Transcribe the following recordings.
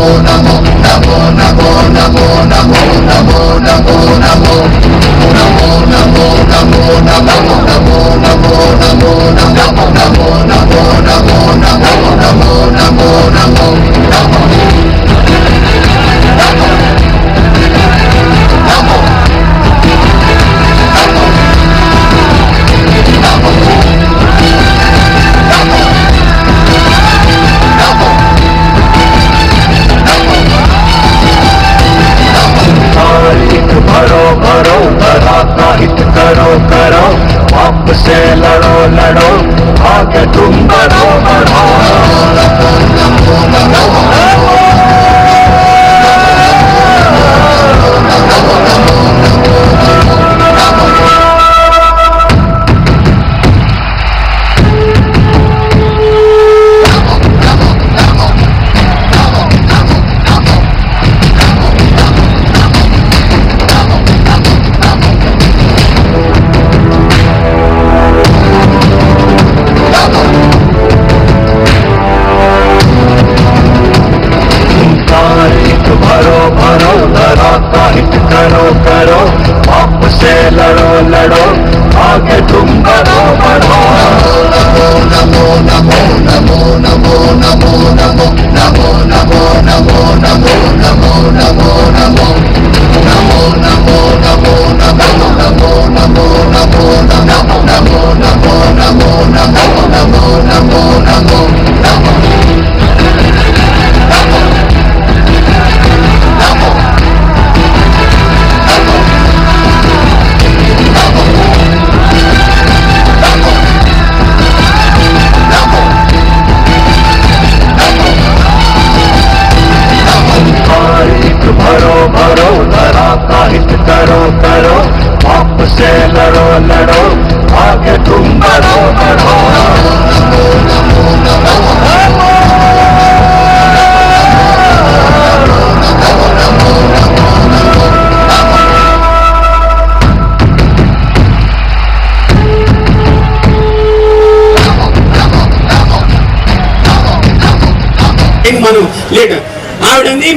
alone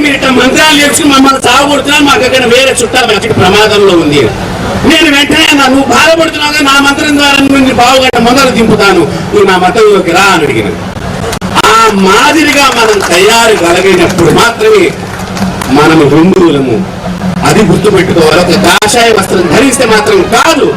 మీరు ఇట్లా మంత్రాలు నేర్చుకుని మమ్మల్ని చావగొడుతున్నారు. మాకు అక్కడ వేరే చుట్టాలు మంచి ప్రమాదంలో ఉంది. నేను వెంటనే అన్నా, నువ్వు బాధపడుతున్నావు నా మంత్రం ద్వారా నువ్వు నీ మొదలు దింపుతాను. నువ్వు నా మతంలోకి రా అని అడిగిన. ఆ మాదిరిగా మనం తయారు కలిగినప్పుడు మాత్రమే మనము హిందువులము. అది గుర్తుపెట్టుకోవాలి. ఒక కాషాయ వస్త్రం ధరిస్తే మాత్రం కాదు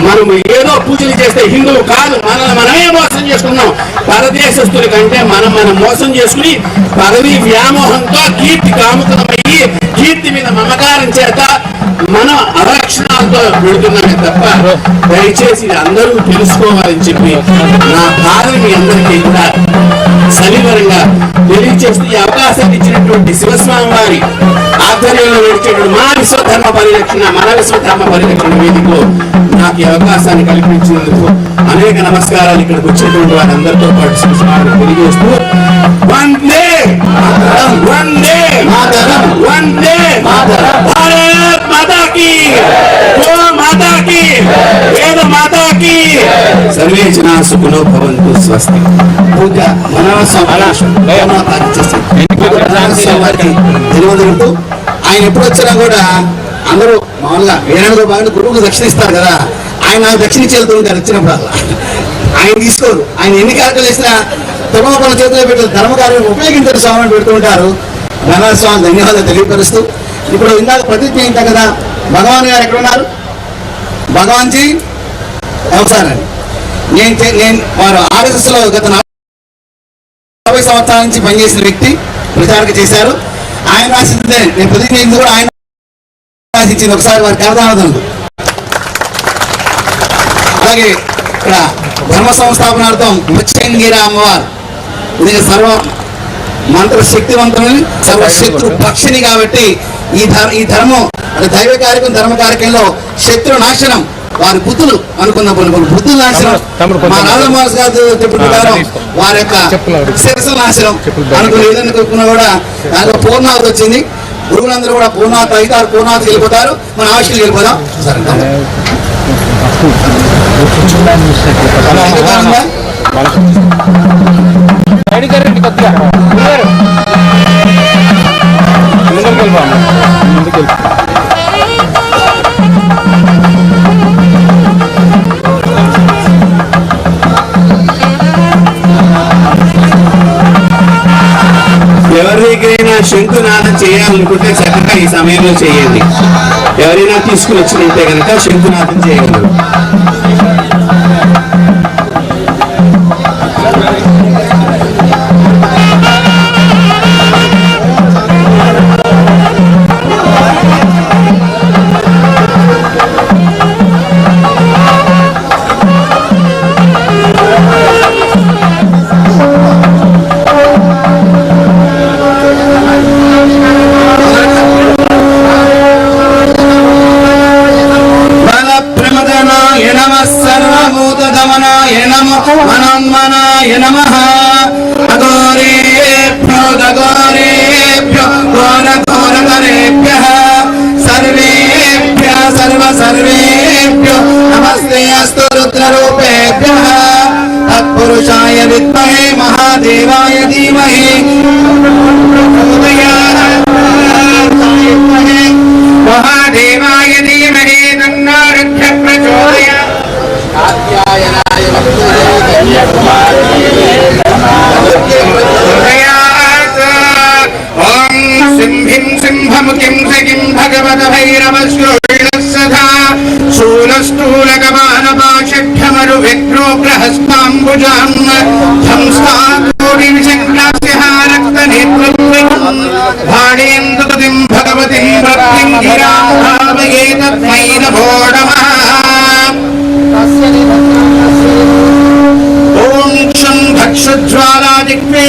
మనము ఏదో పూజలు చేస్తే హిందువు కాదు మనల్ని మనమే మోసం చేసుకున్నాం. పరదేశస్తుల కంటే మనం మనం మోసం చేసుకుని పదవి వ్యామోహంతో కీర్తి కాముకమయ్యి కీర్తి మీద మమకారం చేత మనం అరక్షణాలతో పెడుతున్నామే తప్ప దయచేసి ఇది అందరూ తెలుసుకోవాలని చెప్పి నా బాధని మీ అందరికీ కూడా సవివరంగా తెలియజేస్తూ ఈ అవకాశాన్ని ఇచ్చినటువంటి శివస్వామి వారి ఆధ్వర్యంలో నడిచేటువంటి మా విశ్వధర్మ పరిరక్షణ మన విశ్వధర్మ పరిరక్షణ వేదికలో నాకు ఈ అవకాశాన్ని కల్పించినందుకు అనేక నమస్కారాలు. ఇక్కడికి వచ్చినటువంటి వారందరితో పాటు శివస్వామిని తెలియజేస్తూ సర్వే జనా సుఖనో భవంతు స్వస్తి పూజ తెలియదు ఆయన ఎప్పుడు వచ్చినా కూడా అందరూ మామూలుగా వేణుగా బాగా గురువుకు దక్షిణ ఇస్తారు కదా ఆయన నాకు దక్షిణ వెళ్తూ ఉంటారు వచ్చినప్పుడు ఆయన తీసుకోరు. ఆయన ఎన్ని కార్యక్రమాలు చేసినా తమోపల చేతిలో పెట్టి ధర్మ కార్యం ఉపయోగించారు స్వామిని పెడుతూ ఉంటారు. గణనాథ స్వామి ధన్యవాదాలు తెలియపరుస్తూ ఇప్పుడు ఇందాక ప్రతిజ్ఞ అయిందా కదా భగవాన్ గారు ఎక్కడ ఉన్నారు? భగవాన్ జీ అవసరాన్ని నేను నేను వారు ఆర్ఎస్ఎస్లో గత నలభై సంవత్సరాల నుంచి పనిచేసిన వ్యక్తి ప్రచారక చేశారు. ఆయన రాసిందే. నేను ప్రతిజ్ఞ కూడా ఆయన రాసిచ్చింది ఒకసారి వారి కలదానదండు అలాగే ఇక్కడ ధర్మ సంస్థాపనార్థం మత్స్యంగిర అమ్మవారు ఇది సర్వ మంత్ర శక్తివంతుని సర్వశత్రు పక్షిని కాబట్టి ఈ ధర్ ఈ ధర్మం దైవ కార్యక్రమం ధర్మ కార్యక్రమంలో శత్రు నాశనం. వారి బుద్ధులు అనుకున్న కొన్ని కొన్ని బుద్ధుల నాశనం మా రాజమాస్ గారు చెప్పిన ప్రకారం వారి యొక్క శిరస్సు నాశనం అనుకుని ఏదైనా కోరుకున్నా కూడా దాంట్లో పూర్ణావతి వచ్చింది గురువులందరూ కూడా పూర్ణావతి అయితే వారు పూర్ణావతికి వెళ్ళిపోతారు మన ఆవిష్కి వెళ్ళిపోదాం సరే? కొద్దిగా ఎవరి దగ్గరైనా శంకునాదం చేయాలనుకుంటే చక్కగా ఈ సమయంలో చేయండి. ఎవరైనా తీసుకుని వచ్చినట్టే కనుక శంకునాదం చేయగలరు. నమ సర్వభూత దమనాయ నమ మనోన్మనాయ నమ అఘోరేభ్యో గఘోరేభ్యో ఘోర ఘోరకరేభ్య సర్వేభ్య సర్వ సర్వేభ్యో నమస్తే అస్తు రుద్రరూపేభ్య తత్పురుషాయ విద్మహే మహాదేవాయ ధీమహి మహాదేవ భక్షజ్వాలాదిక్వే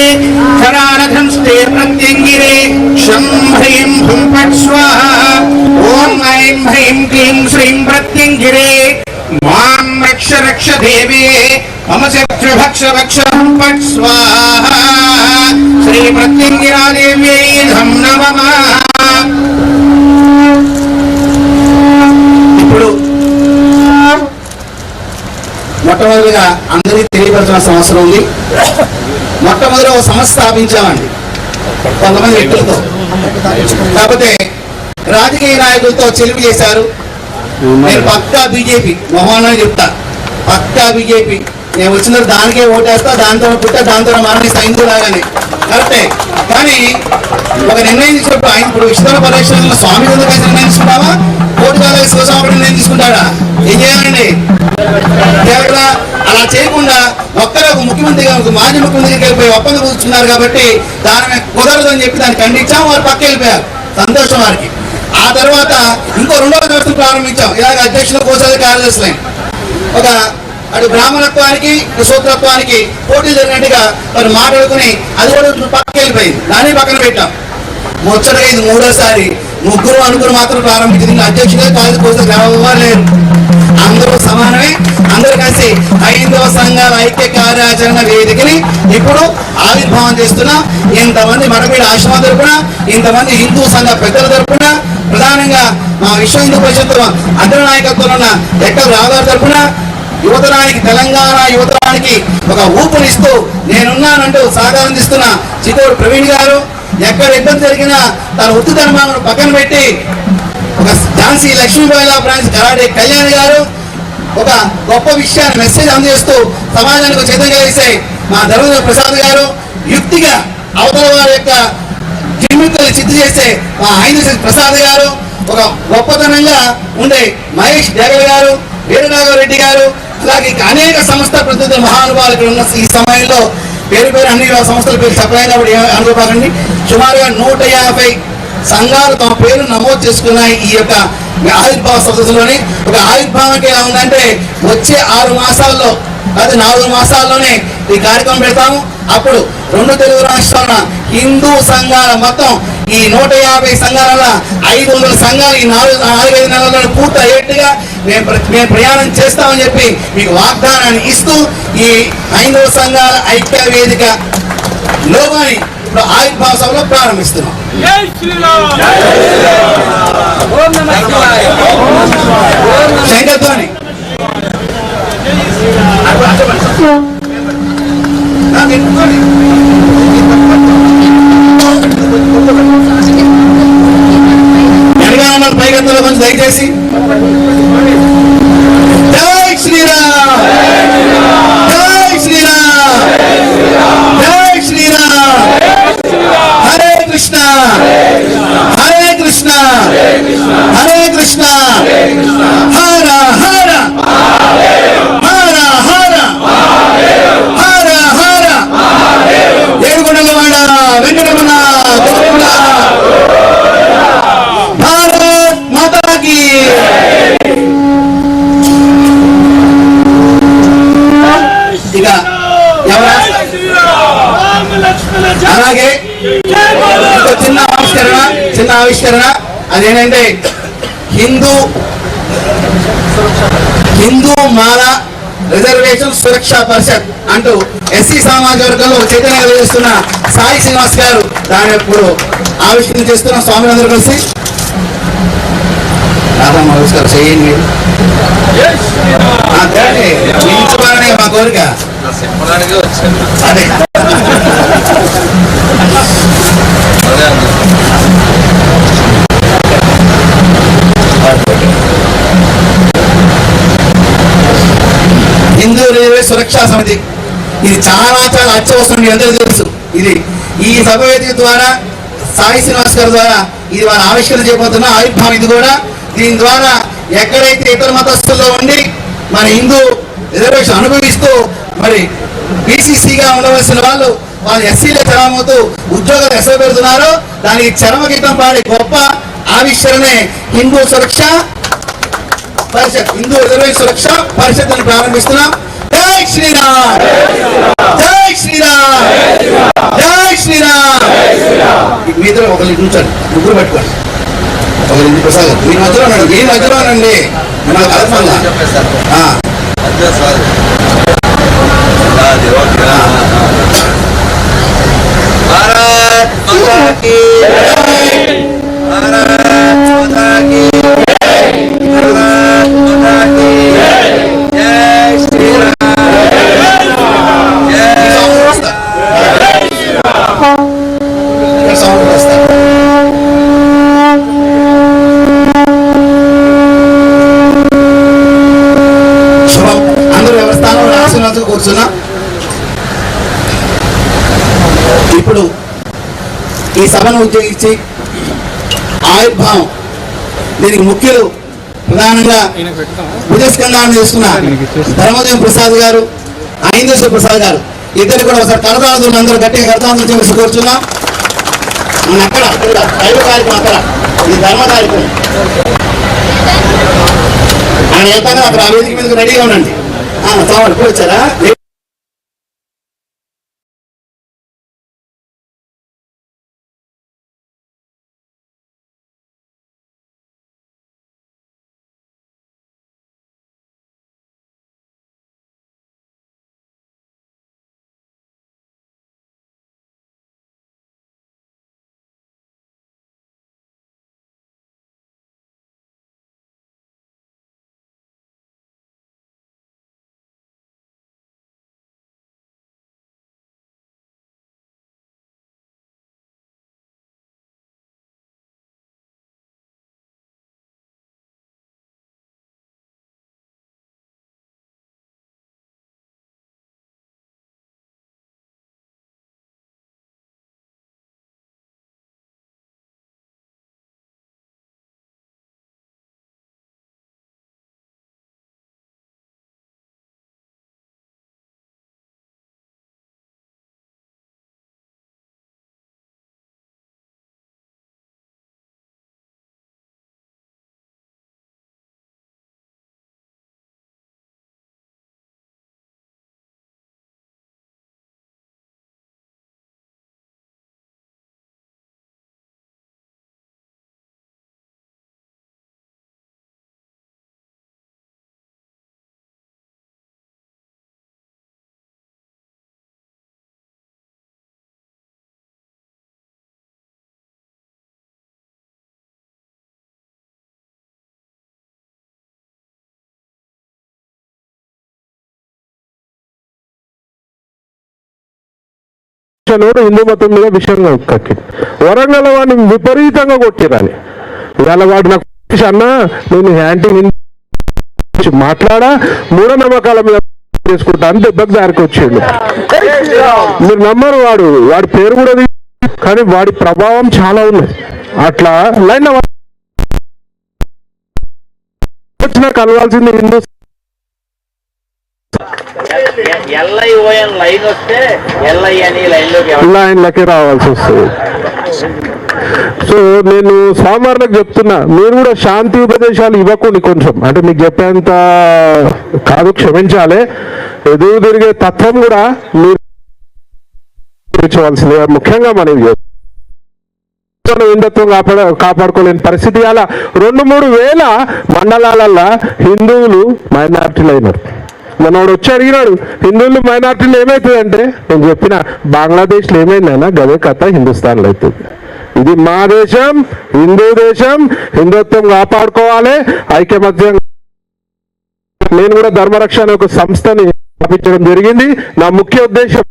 కరారథంస్తే ప్రత్యంగిరే शं ह्रीं हुं ఫట్ స్వాహ ఓం ఐం హ్రీం క్లీం శ్రీం ప్రత్యంగిరే మాం रक्ष రక్ష దేవే మమ శత్రు భక్ష భక్ష హుం ఫట్ धं नमः। ఇప్పుడు మొట్టమొదటిగా అందరికీ తెలియపరచిన సంవత్సరం ఉంది. మొట్టమొదటి ఒక సంస్థ స్థాపించామండి. కొంతమంది వ్యక్తులతో. కాకపోతే రాజకీయ నాయకులతో చెలుపు చేశారు. నేను పక్కా బీజేపీ. మొహోన్ అని చెప్తా. పక్కా బీజేపీ. నేను వచ్చిన దానికే ఓటేస్తా దాంతో పుట్టా దాంతో మరణిస్తా హిందూలాగానే కరెక్టే. కానీ ఒక నిర్ణయం తీసుకున్నప్పుడు ఆయన ఇప్పుడు విశ్వ పరిరక్షణలో స్వామి ఎందుకు కలిసి నిర్ణయం తీసుకుంటావా ఓటు కాలేజీ తీసుకుంటాడా? ఏం చేయాలండి? కేవలం అలా చేయకుండా ఒక్కరే ముఖ్యమంత్రిగా మాజీ ముఖ్యమంత్రికి వెళ్ళిపోయి ఒప్పందం కూర్చున్నారు కాబట్టి దాని కుదరదు అని చెప్పి దాన్ని ఖండించాం వారు పక్క వెళ్ళిపోయారు. సంతోషం వారికి. ఆ తర్వాత ఇంకో రెండవ దర్శనం ప్రారంభించాం. ఇలాగ అధ్యక్షులు కోసాది కార్యదర్శులై. ఒక అటు బ్రాహ్మణత్వానికి సూత్రత్వానికి పోటీ జరిగినట్టుగా వారు మాట్లాడుకుని అది కూడా పక్క వెళ్ళిపోయింది. దాన్ని పక్కన పెట్టాం. ముచ్చటగా ఇది మూడోసారి. ముగ్గురు అనుకుని మాత్రం ప్రారంభించింది. ఇంకా అధ్యక్షుడే కాదు కోసం లేరు. అందరూ సమానమే. అందరూ కలిసి హైందవ సంఘాల ఐక్య కార్యాచరణ వేదికని ఇప్పుడు ఆవిర్భావం చేస్తున్నాం ఇంతమంది మడపీడ ఆశ్రమం తరపున ఇంతమంది హిందూ సంఘ పెద్దల తరపున ప్రధానంగా మా విశ్వ హిందూ పరిషత్ అగ్ర నాయకత్వంలో ఉన్న ఎక్కడ రాగారు తరపున యువతరానికి తెలంగాణ యువతరానికి ఒక ఊపునిస్తూ నేనున్నానంటూ సహకారం చిత్తూరు ప్రవీణ్ గారు ఎక్కడ ఇబ్బంది జరిగినా తన వృత్తి ధర్మాలను పక్కన పెట్టి ఒక ఝాన్సీ లక్ష్మీబాయిలా బ్రాంచ్ కరాడే కళ్యాణ్ గారు ఒక గొప్ప విషయాన్ని మెసేజ్ అందజేస్తూ సమాజానికి ఒక చైతన్యం కలిగిస్తే మా ధర్మేంద్ర ప్రసాద్ గారు యుక్తిగా అవతల వారి యొక్క గిమ్మిక్కులు చిత్తు చేసే మా ఆయన ప్రసాద్ గారు ఒక గొప్పతనంగా ఉండే మహేష్ జగల్ గారు వీరరాఘవరెడ్డి గారు అలాగే అనేక సంస్థ ప్రతినిధుల మహానుభావులు ఇక్కడ ఉన్న ఈ సమయంలో పేరు పేరు అన్ని సంస్థల పేరు చెప్పలేం కాబట్టి సుమారుగా నూట యాభై సంఘాలు తమ పేరు నమోదు చేసుకున్నాయి ఈ యొక్క ఆవిర్భావ సదస్సులోని ఒక ఆవిర్భావంకి ఎలా ఉందంటే వచ్చే ఆరు మాసాల్లో అది నాలుగు మాసాల్లోనే ఈ కార్యక్రమం పెడతాము. అప్పుడు రెండు తెలుగు రాష్ట్రాల హిందూ సంఘాల మొత్తం ఈ నూట యాభై సంఘాల ఐదు వందల సంఘాలు ఈ నాలుగు నాలుగైదు నెలల పూర్తి అయ్యేట్టుగా మేము ప్ర- మేము ప్రయాణం చేస్తామని చెప్పి మీకు వాగ్దానాన్ని ఇస్తూ ఈ హైందవ సంఘాల ఐక్య వేదిక లోగాని ఇప్పుడు ఆవిర్భావ సభలో ప్రారంభిస్తున్నాం శంకర్తోని నాకు ఎత్తుకోండి. వెనకాల వాళ్ళు పైకెత్తాలో కొంచెం దయచేసి జై శ్రీరామ్ జై శ్రీరామ్ జై శ్రీరామ్ హరే కృష్ణ హరే కృష్ణ హరే కృష్ణ హర హర హర హర హర హర ఏడుకొండల వాడ వెంకటరమణ గోవింద. భారత్ మాతాకి ఇక ఎవరా అలాగే ఇంకో చిన్న ఆవిష్కరణ ఆవిష్కరణ అదేంటంటే హిందూ హిందూ మాల రిజర్వేషన్ సురక్షా పరిషత్ అంటూ ఎస్సీ సామాజిక వర్గంలో చైతన్యం కలిగిస్తున్న సాయి శ్రీనివాస్ గారు దాని ఇప్పుడు ఆవిష్కరణ చేస్తున్న స్వామిలందరూ కలిసి. రాధా నమస్కారం చేయండి. మీ కోరిక. అదే. సురక్షా సమితి. ఇది చాలా చాలా అత్యవసరం మీ అందరికీ తెలుసు. ఇది ఈ సభ వేదిక ద్వారా సాయి శ్రీనివాస్ గారి ద్వారా ఇది వారు ఆవిష్కరణ చేయబోతున్న ఆవిర్భావం. ఇది కూడా దీని ద్వారా ఎక్కడైతే ఇతర మతస్థుల్లో ఉండి మన హిందూ రిజర్వేషన్ అనుభవిస్తూ మరి బీసీసీగా ఉండవలసిన వాళ్ళు వాళ్ళు ఎస్సీలో చరమవుతూ ఉద్యోగాలు ఎసరు పెడుతున్నారో దానికి చరమగీతం పాడే గొప్ప ఆవిష్కరణే హిందూ సురక్ష పరిషత్. హిందూ రిజర్వేషన్ సురక్ష పరిషత్ అని ప్రారంభిస్తున్నాం. జై శ్రీరామ్! జై శ్రీరామ్! జై శ్రీరామ్! మీ ఇద్దరు ఒకరు కూర్చోండి ముగ్గురు పట్టుకోండి. ఒకరు ఇంటి ప్రసాద్. గారు. మీ మధ్యలో ఉండండి మీ మధ్యలో ఉండండి. మిమ్మల్ని ఓకే భారత్ ఇప్పుడు ఈ సభను ఉద్యోగించి ఆవిర్భావం దీనికి ముఖ్యులు ప్రధానంగా భుజస్కంధాన్ని చేసుకున్న ధర్మోదయం ప్రసాద్ గారు ఐందేశ్వర ప్రసాద్ గారు. ఇద్దరు కూడా ఒకసారి కరతాళులు అందరూ గట్టిగా కరతాళులు చేసి కోరుచున్నా. మన అక్కడ ఇక్కడ దైవ కార్యక్రమం అక్కడ ఇది ధర్మ కార్యక్రమం. ఆయన వెళ్తాను అక్కడ ఆ వేదిక మీదకి రెడీగా ఉండండి. చావండి చాలు ఇప్పుడు వచ్చారా నోడు హిందూ మతం మీద విషయంగా కక్కింది వరంగల్ వాడిని విపరీతంగా కొట్టిరని ఇవాళ వాడు నాకు అన్న నేను యాంటీ హిందూ మాట్లాడా? మూఢనమ్మకాల మీద చేసుకుంటా అని దెబ్బకు దారికి వచ్చిండు. మీరు నమ్మరు వాడు. వాడి పేరు కూడా కానీ వాడి ప్రభావం చాలా ఉంది అట్లా లైన్ వచ్చినా కలవాల్సింది హిందూ లైన్లకి రావాల్సి వస్తుంది. సో నేను స్వామివారికి చెప్తున్నా మీరు కూడా శాంతి ఉపదేశాలు ఇవ్వకండి కొంచెం. అంటే మీకు చెప్పేంత కాదు క్షమించాలి. ఎదురు తిరిగే తత్వం కూడా మీరు చూపించవలసింది ముఖ్యంగా మనం హిందుత్వం కాపాడ కాపాడుకోలేని పరిస్థితి. అలా రెండు మూడు వేల మండలాలల్లో హిందువులు మైనార్టీలు అయినారు. మనోడు వచ్చి అడిగినాడు హిందువులు మైనార్టీలు ఏమవుతుందంటే నేను చెప్పిన బంగ్లాదేశ్లో ఏమైందైనా గదే కథ హిందుస్థాన్లో అవుతుంది. ఇది మా దేశం హిందూ దేశం హిందుత్వం కాపాడుకోవాలి ఐకమత్యం నేను కూడా ధర్మరక్ష అనే ఒక సంస్థని స్థాపించడం జరిగింది. నా ముఖ్య ఉద్దేశం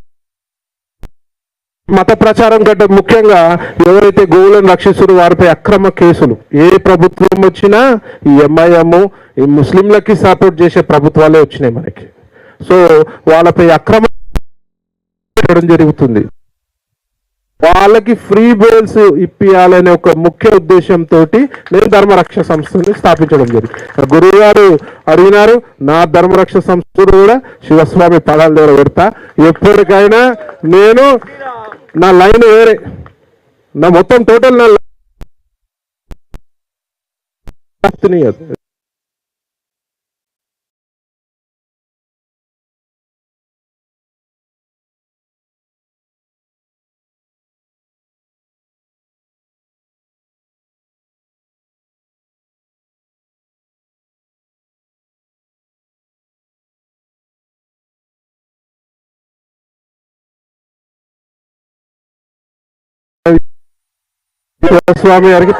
మత ప్రచారం కంటే ముఖ్యంగా ఎవరైతే గోవులను రక్షిస్తున్న వారిపై అక్రమ కేసులు ఏ ప్రభుత్వం వచ్చినా ఈ ఎంఐఎం ఈ ముస్లింలకి సపోర్ట్ చేసే ప్రభుత్వాలే వచ్చినాయి మనకి. సో వాళ్ళపై అక్రమ జరుగుతుంది. వాళ్ళకి ఫ్రీ బెయిల్స్ ఇప్పియాలనే ఒక ముఖ్య ఉద్దేశంతో నేను ధర్మరక్ష సంస్థని స్థాపించడం జరిగింది. గురువు గారు అడిగినారు నా ధర్మరక్ష సంస్థ కూడా శివస్వామి పదాల దగ్గర పెడతా. ఎప్పటికైనా నేను నా లైన్ వేరే. నా మొత్తం టోటల్ నా శివస్వామి గారికి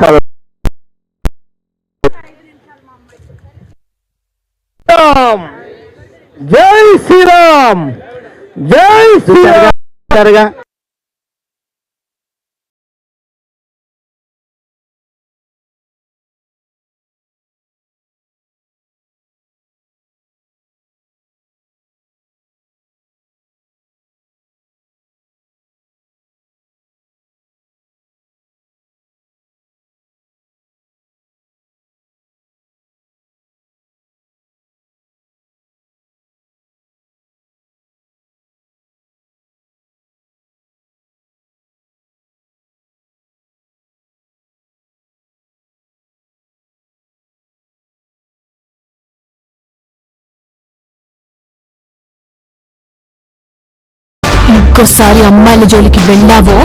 జై శ్రీరామ్! జై శ్రీరామ్! ఇంకోసారి అమ్మాయిల జోలికి వెళ్ళావో